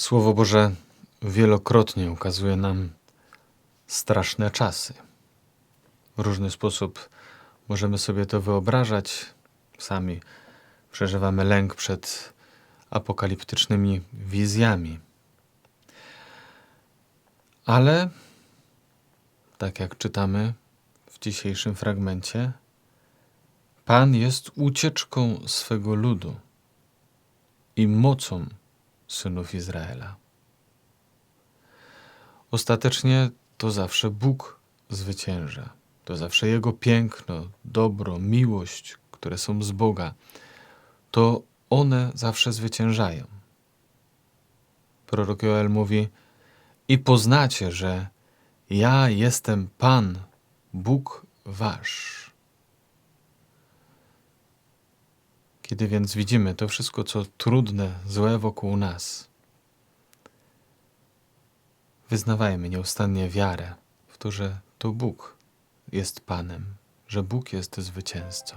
Słowo Boże wielokrotnie ukazuje nam straszne czasy. W różny sposób możemy sobie to wyobrażać. Sami przeżywamy lęk przed apokaliptycznymi wizjami. Ale, tak jak czytamy w dzisiejszym fragmencie, Pan jest ucieczką swego ludu i mocą synów Izraela. Ostatecznie to zawsze Bóg zwycięża. To zawsze Jego piękno, dobro, miłość, które są z Boga, to one zawsze zwyciężają. Prorok Joel mówi: I poznacie, że ja jestem Pan, Bóg Wasz. Kiedy więc widzimy to wszystko, co trudne, złe wokół nas, wyznawajmy nieustannie wiarę w to, że to Bóg jest Panem, że Bóg jest zwycięzcą.